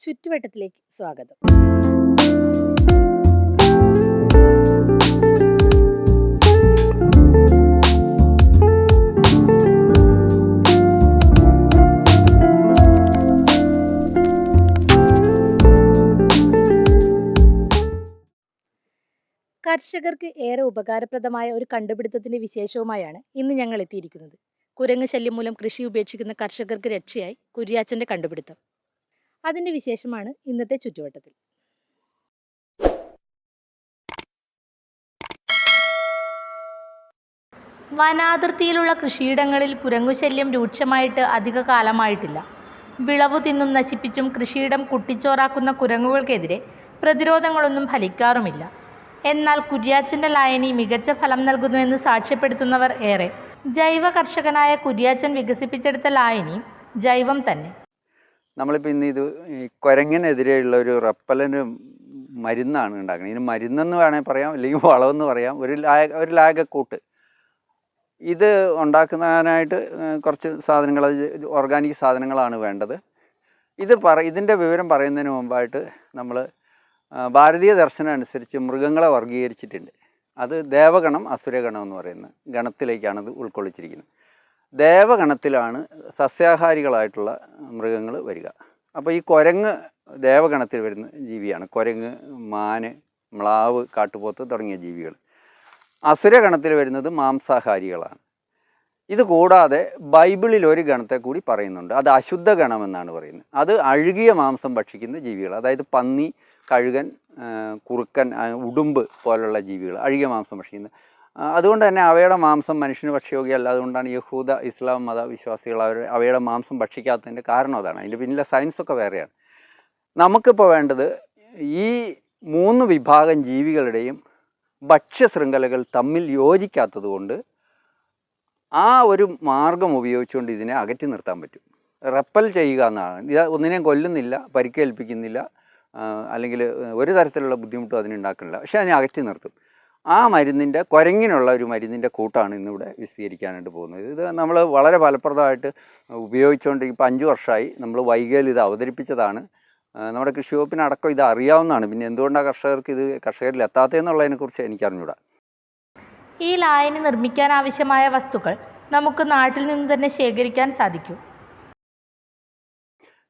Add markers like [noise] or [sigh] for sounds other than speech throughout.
ചുറ്റുവട്ടത്തിലേക്ക് സ്വാഗതം. കർഷകർക്ക് ഏറെ ഉപകാരപ്രദമായ ഒരു കണ്ടുപിടുത്തത്തിന്റെ വിശേഷവുമായാണ് ഇന്ന് ഞങ്ങൾ എത്തിയിരിക്കുന്നത്. കുരങ്ങ് ശല്യം മൂലം കൃഷി ഉപേക്ഷിക്കുന്ന കർഷകർക്ക് രക്ഷയായി കുര്യാച്ചന്റെ കണ്ടുപിടുത്തം. അതിന്റെ വിശേഷമാണ് ഇന്നത്തെ ചുറ്റുവട്ടത്തിൽ. വനാതിർത്തിയിലുള്ള കൃഷിയിടങ്ങളിൽ കുരങ്ങുശല്യം രൂക്ഷമായിട്ട് അധിക കാലമായിട്ടില്ല. വിളവു തിന്നും നശിപ്പിച്ചും കൃഷിയിടം കുട്ടിച്ചോറാക്കുന്ന കുരങ്ങുകൾക്കെതിരെ പ്രതിരോധങ്ങളൊന്നും ഫലിക്കാറുമില്ല. എന്നാൽ കുര്യാച്ചന്റെ ലായനി മികച്ച ഫലം നൽകുന്നുവെന്ന് സാക്ഷ്യപ്പെടുത്തുന്നവർ ഏറെ. ജൈവ കർഷകനായ കുര്യാച്ചൻ വികസിപ്പിച്ചെടുത്ത ലായനിയും ജൈവം തന്നെ. നമ്മളിപ്പോൾ ഇന്ന് ഇത് കുരങ്ങിനെതിരെയുള്ള ഒരു റപ്പലന് മരുന്നാണ് ഉണ്ടാക്കുന്നത്. ഇതിന് മരുന്നെന്ന് വേണമെങ്കിൽ പറയാം അല്ലെങ്കിൽ വളമെന്ന് പറയാം. ഒരു ലായ ഒരു ലായകക്കൂട്ട് ഇത് ഉണ്ടാക്കുന്നതിനായിട്ട് കുറച്ച് സാധനങ്ങൾ ഓർഗാനിക് സാധനങ്ങളാണ് വേണ്ടത്. ഇത് പറ ഇതിന്റെ വിവരം പറയുന്നതിന് മുമ്പായിട്ട് നമ്മൾ ഭാരതീയ ദർശനം അനുസരിച്ച് മൃഗങ്ങളെ വർഗീകരിച്ചിട്ടുണ്ട് അത് ദേവഗണം അസുരഗണം എന്ന് പറയുന്ന ഗണത്തിലേക്കാണ് ഇത് ഉൾക്കൊള്ളിച്ചിരിക്കുന്നത്. ദേവഗണത്തിലാണ് സസ്യാഹാരികളായിട്ടുള്ള മൃഗങ്ങൾ വരിക. അപ്പോൾ ഈ കുരങ്ങ് ദേവഗണത്തിൽ വരുന്ന ജീവിയാണ്. കുരങ്ങ് മാന് മ്ലാവ് കാട്ടുപോത്ത് തുടങ്ങിയ ജീവികൾ. അസുരഗണത്തിൽ വരുന്നത് മാംസാഹാരികളാണ്. ഇത് കൂടാതെ ബൈബിളിൽ ഒരു ഗണത്തെ കൂടി പറയുന്നുണ്ട്. അത് അശുദ്ധ ഗണമെന്നാണ് പറയുന്നത്. അത് അഴുകിയ മാംസം ഭക്ഷിക്കുന്ന ജീവികൾ. അതായത് പന്നി കഴുകൻ കുറുക്കൻ ഉടുമ്പ് പോലുള്ള ജീവികൾ അഴുകിയ മാംസം ഭക്ഷിക്കുന്നത് അതുകൊണ്ട് തന്നെ അവയുടെ മാംസം മനുഷ്യന് ഭക്ഷ്യയോഗ്യമല്ല അതുകൊണ്ടാണ് യഹൂദ ഇസ്ലാം മതവിശ്വാസികൾ അവർ അവയുടെ മാംസം ഭക്ഷിക്കാത്തതിന്റെ കാരണം അതാണ്. അതിന്റെ പിന്നിലെ സയൻസൊക്കെ വേറെയാണ്. നമുക്കിപ്പോൾ വേണ്ടത് ഈ മൂന്ന് വിഭാഗം ജീവികളുടെയും ഭക്ഷ്യശൃംഖലകൾ തമ്മിൽ യോജിക്കാത്തത് കൊണ്ട് ആ ഒരു മാർഗം ഉപയോഗിച്ചുകൊണ്ട് ഇതിനെ അകറ്റി നിർത്താൻ പറ്റും. റെപ്പൽ ചെയ്യുക എന്നാണ്. ഇത് ഒന്നിനെയും കൊല്ലുന്നില്ല പരിക്കേൽപ്പിക്കുന്നില്ല അല്ലെങ്കിൽ ഒരു തരത്തിലുള്ള ബുദ്ധിമുട്ടും അതിനുണ്ടാക്കുന്നില്ല പക്ഷേ അതിനെ അകറ്റി നിർത്തും. ആ മരുന്നിന്റെ കുരങ്ങിനുള്ള ഒരു മരുന്നിന്റെ കൂട്ടാണ് ഇന്നിവിടെ വിശദീകരിക്കാനായിട്ട് പോകുന്നത്. ഇത് നമ്മൾ വളരെ ഫലപ്രദമായിട്ട് ഉപയോഗിച്ചുകൊണ്ട് ഇപ്പോൾ അഞ്ച് വർഷമായി നമ്മൾ വൈകയിൽ ഇത് അവതരിപ്പിച്ചതാണ്. നമ്മുടെ കൃഷി വകുപ്പിനടക്കം ഇത് അറിയാവുന്നതാണ്. പിന്നെ എന്തുകൊണ്ടാണ് കർഷകർക്ക് ഇത് കർഷകരിൽ എത്താത്തതെന്നുള്ളതിനെക്കുറിച്ച് എനിക്കറിഞ്ഞൂടാ. ഈ ലായനി നിർമ്മിക്കാൻ ആവശ്യമായ വസ്തുക്കൾ നമുക്ക് നാട്ടിൽ നിന്ന് തന്നെ ശേഖരിക്കാൻ സാധിക്കും.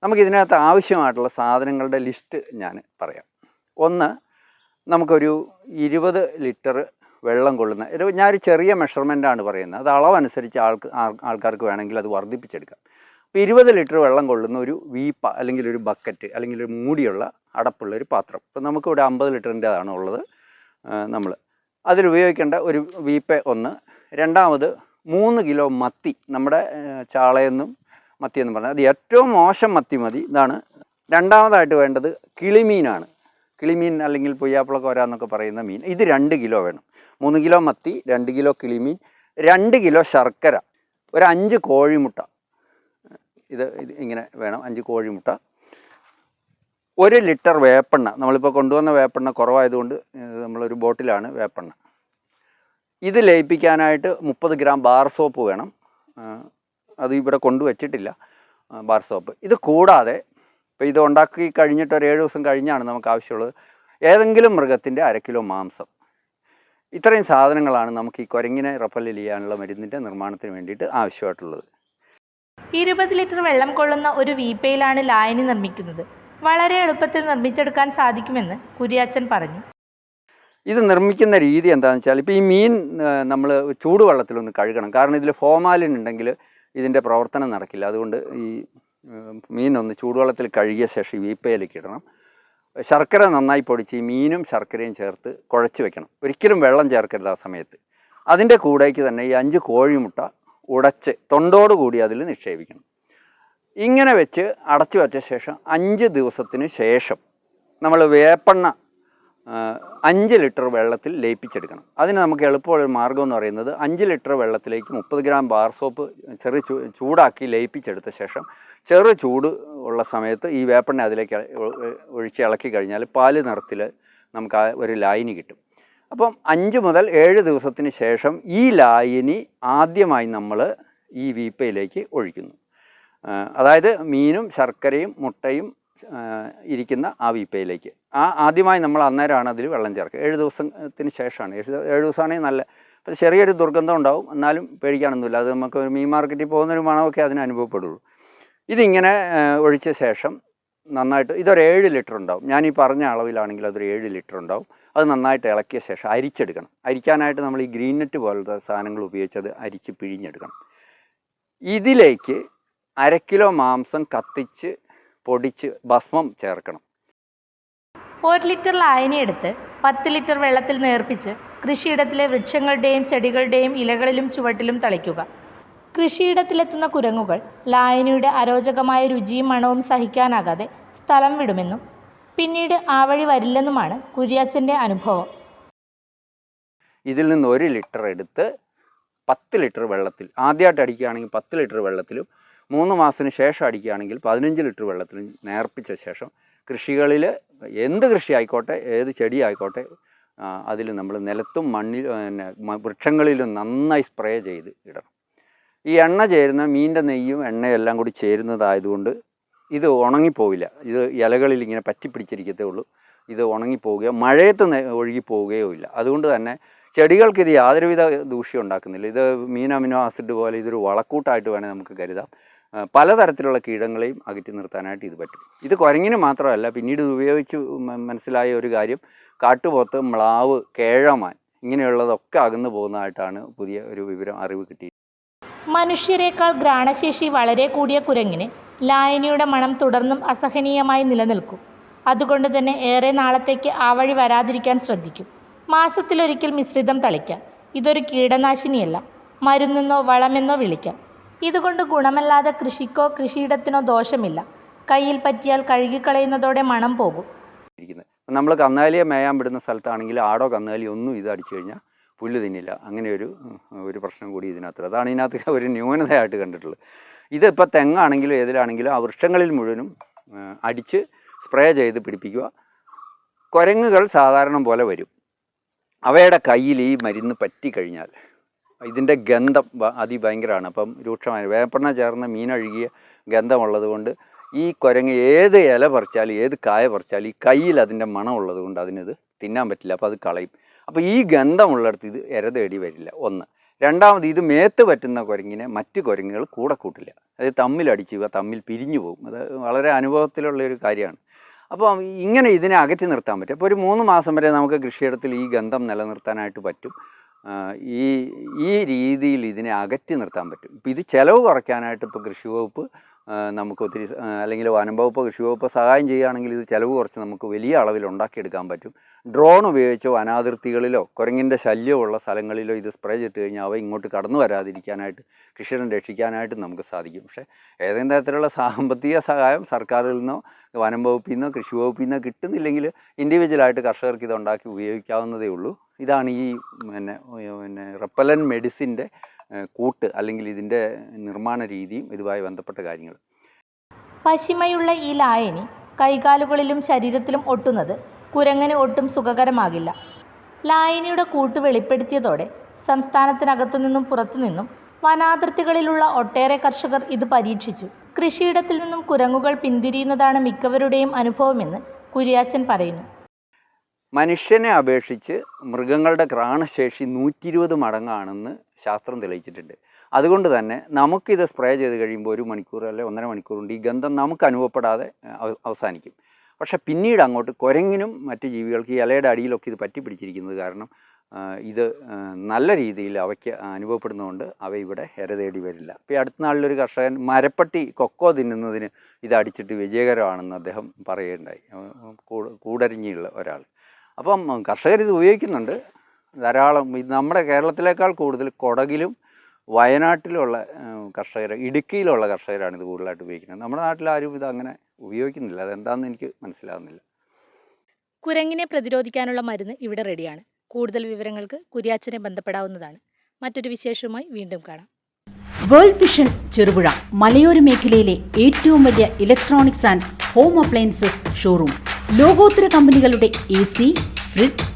നമുക്കിതിനകത്ത് ആവശ്യമായിട്ടുള്ള സാധനങ്ങളുടെ ലിസ്റ്റ് ഞാൻ പറയാം. ഒന്ന് നമുക്കൊരു ഇരുപത് ലിറ്റർ വെള്ളം കൊള്ളുന്ന ഒരു ഞാനൊരു ചെറിയ മെഷർമെന്റാണ് പറയുന്നത്. അത് അളവനുസരിച്ച് ആൾക്ക് ആൾ- ആൾക്കാർക്ക് വേണമെങ്കിൽ അത് വർദ്ധിപ്പിച്ചെടുക്കാം. അപ്പോൾ ഇരുപത് ലിറ്റർ വെള്ളം കൊള്ളുന്ന ഒരു വീപ്പ അല്ലെങ്കിൽ ഒരു ബക്കറ്റ് അല്ലെങ്കിൽ ഒരു മൂടിയുള്ള അടപ്പുള്ള ഒരു പാത്രം. ഇപ്പോൾ നമുക്കിവിടെ അമ്പത് ലിറ്ററിന്റെതാണ് ഉള്ളത് നമ്മൾ. അതിൽ ഉപയോഗിക്കേണ്ട ഒരു വീപ്പ ഒന്ന് രണ്ടാമത് മൂന്ന് കിലോ മത്തി നമ്മുടെ ചാളയെന്നും മത്തി എന്ന് പറഞ്ഞാൽ അത് ഏറ്റവും മോശം മത്തി മതി. ഇതാണ് രണ്ടാമതായിട്ട് വേണ്ടത് കിളിമീനാണ്. കിളിമീൻ അല്ലെങ്കിൽ പുയ്യാപ്പിള എന്നൊക്കെ പറയുന്ന മീൻ. ഇത് രണ്ട് കിലോ വേണം. മൂന്ന് കിലോ മത്തി രണ്ട് കിലോ കിളിമീൻ രണ്ട് കിലോ ശർക്കര ഒരു അഞ്ച് കോഴിമുട്ട. ഇത് ഇത് ഇങ്ങനെ വേണം അഞ്ച് കോഴിമുട്ട. ഒരു ലിറ്റർ വേപ്പെണ്ണ. നമ്മളിപ്പോൾ കൊണ്ടുവന്ന വേപ്പെണ്ണ കുറവായതുകൊണ്ട് നമ്മളൊരു ബോട്ടിലാണ് വേപ്പെണ്ണ. ഇത് ലയിപ്പിക്കാനായിട്ട് മുപ്പത് ഗ്രാം ബാർ സോപ്പ് വേണം. അത് ഇവിടെ കൊണ്ടുവച്ചിട്ടില്ല ബാർ സോപ്പ്. ഇത് കൂടാതെ ഇപ്പോൾ ഇത് ഉണ്ടാക്കി കഴിഞ്ഞിട്ട് ഒരു ഏഴ് ദിവസം കഴിഞ്ഞാണ് നമുക്ക് ആവശ്യമുള്ളത്. ഏതെങ്കിലും മൃഗത്തിന്റെ അര കിലോ മാംസം. ഇത്രയും സാധനങ്ങളാണ് നമുക്ക് ഈ കുരങ്ങിനെ റപ്പല്ലിൽ ചെയ്യാനുള്ള മരുന്നിന്റെ നിർമ്മാണത്തിന് വേണ്ടിയിട്ട് ആവശ്യമായിട്ടുള്ളത്. ഇരുപത് ലിറ്റർ വെള്ളം കൊള്ളുന്ന ഒരു വീപ്പയിലാണ് ലായനി നിർമ്മിക്കുന്നത്. വളരെ എളുപ്പത്തിൽ നിർമ്മിച്ചെടുക്കാൻ സാധിക്കുമെന്ന് കുര്യാച്ചൻ പറഞ്ഞു. ഇത് നിർമ്മിക്കുന്ന രീതി എന്താണെന്ന് വെച്ചാൽ ഇപ്പോൾ ഈ മീൻ നമ്മൾ ചൂടുവെള്ളത്തിലൊന്ന് കഴുകണം. കാരണം ഇതിൽ ഫോമാലിൻ ഉണ്ടെങ്കിൽ ഇതിന്റെ പ്രവർത്തനം നടക്കില്ല. അതുകൊണ്ട് ഈ മീനൊന്ന് ചൂടുവെള്ളത്തിൽ കഴുകിയ ശേഷം വീപ്പയിലേക്ക് ഇടണം. ശർക്കര നന്നായി പൊടിച്ച് മീനും ശർക്കരയും ചേർത്ത് കുഴച്ച് വെക്കണം. ഒരിക്കലും വെള്ളം ചേർക്കരുത് ആ സമയത്ത്. അതിന്റെ കൂടേക്ക് തന്നെ ഈ അഞ്ച് കോഴിമുട്ട ഉടച്ച് തൊണ്ടോടുകൂടി അതിൽ നിക്ഷേപിക്കണം. ഇങ്ങനെ വെച്ച് അടച്ചു വെച്ച ശേഷം അഞ്ച് ദിവസത്തിന് ശേഷം നമ്മൾ വേപ്പെണ്ണ അഞ്ച് ലിറ്റർ വെള്ളത്തിൽ ലയിപ്പിച്ചെടുക്കണം. അതിന് നമുക്ക് എളുപ്പമുള്ള മാർഗം എന്ന് പറയുന്നത് അഞ്ച് ലിറ്റർ വെള്ളത്തിലേക്ക് മുപ്പത് ഗ്രാം ബാർ സോപ്പ് ചെറിയ ചൂടാക്കി ലയിപ്പിച്ചെടുത്ത ശേഷം ചെറു ചൂട് ഉള്ള സമയത്ത് ഈ വേപ്പെണ്ണ അതിലേക്ക് ഒഴിച്ച് ഇളക്കി കഴിഞ്ഞാൽ പാൽ നിറത്തിൽ നമുക്ക് ആ ഒരു ലായനി കിട്ടും. അപ്പം അഞ്ച് മുതൽ ഏഴ് ദിവസത്തിന് ശേഷം ഈ ലായനി ആദ്യമായി നമ്മൾ ഈ വീപ്പയിലേക്ക് ഒഴിക്കുന്നു. അതായത് മീനും ശർക്കരയും മുട്ടയും ഇരിക്കുന്ന ആ വീപ്പയിലേക്ക്. ആ ആദ്യമായി നമ്മൾ അന്നേരമാണ് അതിൽ വെള്ളം ചേർക്കുക. ഏഴ് ദിവസത്തിന് ശേഷമാണ്. ഏഴ് ദിവ- ഏഴ് ദിവസമാണെങ്കിൽ നല്ല അപ്പോൾ ചെറിയൊരു ദുർഗന്ധം ഉണ്ടാവും. എന്നാലും പേടിക്കാനൊന്നുമില്ല. അത് നമുക്ക് ഒരു മീൻ മാർക്കറ്റിൽ പോകുന്നൊരു മണമൊക്കെ അതിന് അനുഭവപ്പെടുള്ളൂ. ഇതിങ്ങനെ ഒഴിച്ച ശേഷം നന്നായിട്ട് ഇതൊരു ഏഴ് ലിറ്റർ ഉണ്ടാവും ഞാൻ ഈ പറഞ്ഞ അളവിലാണെങ്കിൽ അതൊരു ഏഴ് ലിറ്റർ ഉണ്ടാവും അത് നന്നായിട്ട് ഇളക്കിയ ശേഷം അരിച്ചെടുക്കണം. അരിക്കാനായിട്ട് നമ്മൾ ഈ ഗ്രീൻ നെറ്റ് പോലത്തെ സാധനങ്ങൾ ഉപയോഗിച്ച് അത് അരിച്ച് പിഴിഞ്ഞെടുക്കണം. ഇതിലേക്ക് അര കിലോ മാംസം കത്തിച്ച് പൊടിച്ച് ഭസ്മം ചേർക്കണം. ഒരു ലിറ്റർ ലായനിയെടുത്ത് പത്ത് ലിറ്റർ വെള്ളത്തിൽ നേർപ്പിച്ച് കൃഷിയിടത്തിലെ വൃക്ഷങ്ങളുടെയും ചെടികളുടെയും ഇലകളിലും ചുവട്ടിലും തളിക്കുക. കൃഷിയിടത്തിലെത്തുന്ന കുരങ്ങുകൾ ലായനിയുടെ അരോചകമായ രുചിയും മണവും സഹിക്കാനാകാതെ സ്ഥലം വിടുമെന്നും പിന്നീട് ആ വഴി വരില്ലെന്നുമാണ് കുര്യാച്ചന്റെ അനുഭവം. ഇതിൽ നിന്ന് ഒരു ലിറ്റർ എടുത്ത് പത്ത് ലിറ്റർ വെള്ളത്തിൽ ആദ്യമായിട്ട് അടിക്കുകയാണെങ്കിൽ പത്ത് ലിറ്റർ വെള്ളത്തിലും മൂന്ന് മാസത്തിന് ശേഷം അടിക്കുകയാണെങ്കിൽ പതിനഞ്ച് ലിറ്റർ വെള്ളത്തിലും നേർപ്പിച്ച ശേഷം കൃഷികളിൽ എന്ത് കൃഷി ആയിക്കോട്ടെ ഏത് ചെടി ആയിക്കോട്ടെ അതിൽ നമ്മൾ നിലത്തും മണ്ണിൽ പിന്നെ വൃക്ഷങ്ങളിലും നന്നായി സ്പ്രേ ചെയ്ത് ഇടണം. ഈ എണ്ണ ചേരുന്ന മീനിന്റെ നെയ്യും എണ്ണയും എല്ലാം കൂടി ചേരുന്നതായതുകൊണ്ട് ഇത് ഉണങ്ങിപ്പോവില്ല. ഇത് ഇലകളിൽ ഇങ്ങനെ പറ്റിപ്പിടിച്ചിരിക്കത്തേ ഉള്ളൂ. ഇത് ഉണങ്ങിപ്പോവുകയോ മഴയത്ത് ഒഴുകി പോവുകയോ ഇല്ല. അതുകൊണ്ട് തന്നെ ചെടികൾക്ക് ഇത് യാതൊരുവിധ ദൂഷ്യം ഉണ്ടാക്കുന്നില്ല. ഇത് മീൻ അമിനോ ആസിഡ് പോലെ ഇതൊരു വളക്കൂട്ടായിട്ട് വേണേൽ നമുക്ക് കരുതാം. പലതരത്തിലുള്ള കീടങ്ങളെയും അകറ്റി നിർത്താനായിട്ട് ഇത് പറ്റും. ഇത് കുരങ്ങിന് മാത്രമല്ല പിന്നീട് ഇത് ഉപയോഗിച്ച് മനസ്സിലായ ഒരു കാര്യം കാട്ടുപോത്ത് മ്ലാവ് കേഴമാൻ ഇങ്ങനെയുള്ളതൊക്കെ അകന്നു പോകുന്നതായിട്ടാണ് പുതിയ ഒരു വിവരം അറിവ് കിട്ടി മനുഷ്യരെക്കാൾ ഘ്രാണശേഷി വളരെ കൂടിയ കുരങ്ങിന് ലായനിയുടെ മണം തുടർന്നും അസഹനീയമായി നിലനിൽക്കും. അതുകൊണ്ട് തന്നെ ഏറെ നാളത്തേക്ക് ആ വഴി വരാതിരിക്കാൻ ശ്രദ്ധിക്കും. മാസത്തിലൊരിക്കൽ മിശ്രിതം തളിക്കാം. ഇതൊരു കീടനാശിനിയല്ല. മരുന്നെന്നോ വളമെന്നോ വിളിക്കാം. ഇതുകൊണ്ട് ഗുണമല്ലാതെ കൃഷിക്കോ കൃഷിയിടത്തിനോ ദോഷമില്ല. കയ്യിൽ പറ്റിയാൽ കഴുകിക്കളയുന്നതോടെ മണം പോകും. നമ്മൾ കന്നാലിയെ മേയാൻ വിടുന്ന സ്ഥലത്താണെങ്കിൽ ആടോ കന്നാലിയോ ഒന്നും ഇത് അടിച്ചു കഴിഞ്ഞാൽ പുല്ല് തിന്നില്ല. അങ്ങനെ ഒരു ഒരു പ്രശ്നം കൂടി ഇതിനകത്ത് അതാണ് ഇതിനകത്ത് [laughs] ഒരു ന്യൂനതയായിട്ട് കണ്ടിട്ടുള്ളത്. ഇതിപ്പോൾ തെങ്ങാണെങ്കിലും ഏതിലാണെങ്കിലും ആ വൃക്ഷങ്ങളിൽ മുഴുവനും അടിച്ച് സ്പ്രേ ചെയ്ത് പിടിപ്പിക്കുക. കുരങ്ങുകൾ സാധാരണ പോലെ വരും. അവയുടെ കയ്യിൽ ഈ മരുന്ന് പറ്റിക്കഴിഞ്ഞാൽ ഇതിന്റെ ഗന്ധം അതിഭയങ്കരമാണ്. അപ്പം രൂക്ഷമായ വേപ്പെണ്ണ ചേർന്ന മീനഴുകിയ ഗന്ധമുള്ളത് കൊണ്ട് ഈ കുരങ്ങ് ഏത് ഇല പറിച്ചാലും ഏത് കായ പറിച്ചാലും ഈ കയ്യിൽ അതിന്റെ മണമുള്ളത് കൊണ്ട് അതിനത് തിന്നാൻ പറ്റില്ല. അപ്പോൾ അത് കളയും. അപ്പോൾ ഈ ഗന്ധമുള്ളിടത്ത് ഇത് ഇര തേടി വരില്ല. ഒന്ന്. രണ്ടാമത് ഇത് മേത്ത് പറ്റുന്ന കുരങ്ങിനെ മറ്റ് കുരങ്ങുകൾ കൂടെ കൂട്ടില്ല. അത് തമ്മിലടിക്കുക തമ്മിൽ പിരിഞ്ഞു പോകും. അത് വളരെ അനുഭവത്തിലുള്ള ഒരു കാര്യമാണ്. അപ്പോൾ ഇങ്ങനെ ഇതിനെ അകറ്റി നിർത്താൻ പറ്റും. അപ്പോൾ ഒരു മൂന്ന് മാസം വരെ നമുക്ക് കൃഷിയിടത്തിൽ ഈ ഗന്ധം നിലനിർത്താനായിട്ട് പറ്റും. ഈ ഈ രീതിയിൽ ഇതിനെ അകറ്റി നിർത്താൻ പറ്റും. ഇപ്പം ഇത് ചിലവ് കുറയ്ക്കാനായിട്ട് ഇപ്പോൾ കൃഷി വകുപ്പ് നമുക്ക് ഒത്തിരി അല്ലെങ്കിൽ വനം വകുപ്പ് കൃഷി വകുപ്പ് സഹായം ചെയ്യുകയാണെങ്കിൽ ഇത് ചിലവ് കുറച്ച് നമുക്ക് വലിയ അളവിൽ ഉണ്ടാക്കിയെടുക്കാൻ പറ്റും. ഡ്രോൺ ഉപയോഗിച്ച് വനാതിർത്തികളിലോ കുരങ്ങിന്റെ ശല്യമുള്ള സ്ഥലങ്ങളിലോ ഇത് സ്പ്രേ ചെയ്ത് കഴിഞ്ഞാൽ അവ ഇങ്ങോട്ട് കടന്നു വരാതിരിക്കാനായിട്ട് കൃഷിയിടം രക്ഷിക്കാനായിട്ട് നമുക്ക് സാധിക്കും. പക്ഷേ ഏതെങ്കിലും തരത്തിലുള്ള സാമ്പത്തിക സഹായം സർക്കാരിൽ നിന്നോ വനം വകുപ്പിൽ നിന്നോ കൃഷി വകുപ്പിൽ നിന്നോ കിട്ടുന്നില്ലെങ്കിൽ ഇൻഡിവിജ്വലായിട്ട് കർഷകർക്ക് ഇത് ഉണ്ടാക്കി ഉപയോഗിക്കാവുന്നതേ ഉള്ളൂ. ഇതാണ് ഈ പിന്നെ പിന്നെ റെപ്പലൻ മെഡിസിന്റെ കൂട്ട് അല്ലെങ്കിൽ ഇതിന്റെ നിർമ്മാണ രീതിയും ഇതുമായി ബന്ധപ്പെട്ട കാര്യങ്ങൾ. പശിമയുള്ള ഈ ലായനി കൈകാലുകളിലും ശരീരത്തിലും ഒട്ടുന്നത് കുരങ്ങന് ഒട്ടും സുഖകരമാകില്ല. ലായനിയുടെ കൂട്ട് വെളിപ്പെടുത്തിയതോടെ സംസ്ഥാനത്തിനകത്തുനിന്നും പുറത്തുനിന്നും വനാതിർത്തികളിലുള്ള ഒട്ടേറെ കർഷകർ ഇത് പരീക്ഷിച്ചു. കൃഷിയിടത്തിൽ നിന്നും കുരങ്ങുകൾ പിന്തിരിയുന്നതാണ് മിക്കവരുടെയും അനുഭവമെന്ന് കുര്യാച്ചൻ പറയുന്നു. മനുഷ്യനെ അപേക്ഷിച്ച് മൃഗങ്ങളുടെ ഘ്രാണശേഷി നൂറ്റി ഇരുപത് മടങ്ങാണെന്ന് ശാസ്ത്രം തെളിയിച്ചിട്ടുണ്ട്. അതുകൊണ്ട് തന്നെ നമുക്കിത് സ്പ്രേ ചെയ്ത് കഴിയുമ്പോൾ ഒരു മണിക്കൂർ അല്ലെ ഒന്നര മണിക്കൂർ കൊണ്ട് ഈ ഗന്ധം നമുക്ക് അനുഭവപ്പെടാതെ അവസാനിക്കും. പക്ഷേ പിന്നീട് അങ്ങോട്ട് കുരങ്ങിനും മറ്റ് ജീവികൾക്ക് ഈ ഇലയുടെ അടിയിലൊക്കെ ഇത് പറ്റി പിടിച്ചിരിക്കുന്നത് കാരണം ഇത് നല്ല രീതിയിൽ അവയ്ക്ക് അനുഭവപ്പെടുന്നതുകൊണ്ട് അവ ഇവിടെ ഇര തേടി വരില്ല. ഇപ്പോൾ ഈ അടുത്ത നാളിലൊരു കർഷകൻ മരപ്പട്ടി കൊക്കോ തിന്നുന്നതിന് ഇത് അടിച്ചിട്ട് വിജയകരമാണെന്ന് അദ്ദേഹം പറയുകയുണ്ടായി. കൂടരിഞ്ഞിയുള്ള ഒരാൾ. അപ്പം കർഷകർ ഇത് ഉപയോഗിക്കുന്നുണ്ട്. ധാരാളം നമ്മുടെ കേരളത്തിലേക്കാൾ കൂടുതൽ കൊടകിലും വയനാട്ടിലുള്ള കർഷകർ ഇടുക്കിയിലുള്ള കർഷകരാണ് ഇത് കൂടുതലായിട്ട് ഉപയോഗിക്കുന്നത്. നമ്മുടെ നാട്ടിൽ ആരും ഇത് അങ്ങനെ ഉപയോഗിക്കുന്നില്ല. അതെന്താണെന്ന് എനിക്ക് മനസ്സിലാകുന്നില്ല കുരങ്ങിനെ പ്രതിരോധിക്കാനുള്ള മരുന്ന് ഇവിടെ റെഡിയാണ്. കൂടുതൽ വിവരങ്ങൾക്ക് കുര്യാച്ചനെ ബന്ധപ്പെടാവുന്നതാണ്. മറ്റൊരു വിശേഷവുമായി വീണ്ടും കാണാം. വേൾഡ് വിഷൻ ചെറുപുഴ മലയോര മേഖലയിലെ ഏറ്റവും വലിയ electronics and home appliances showroom. ലോകോത്തര കമ്പനികളുടെ A C fridge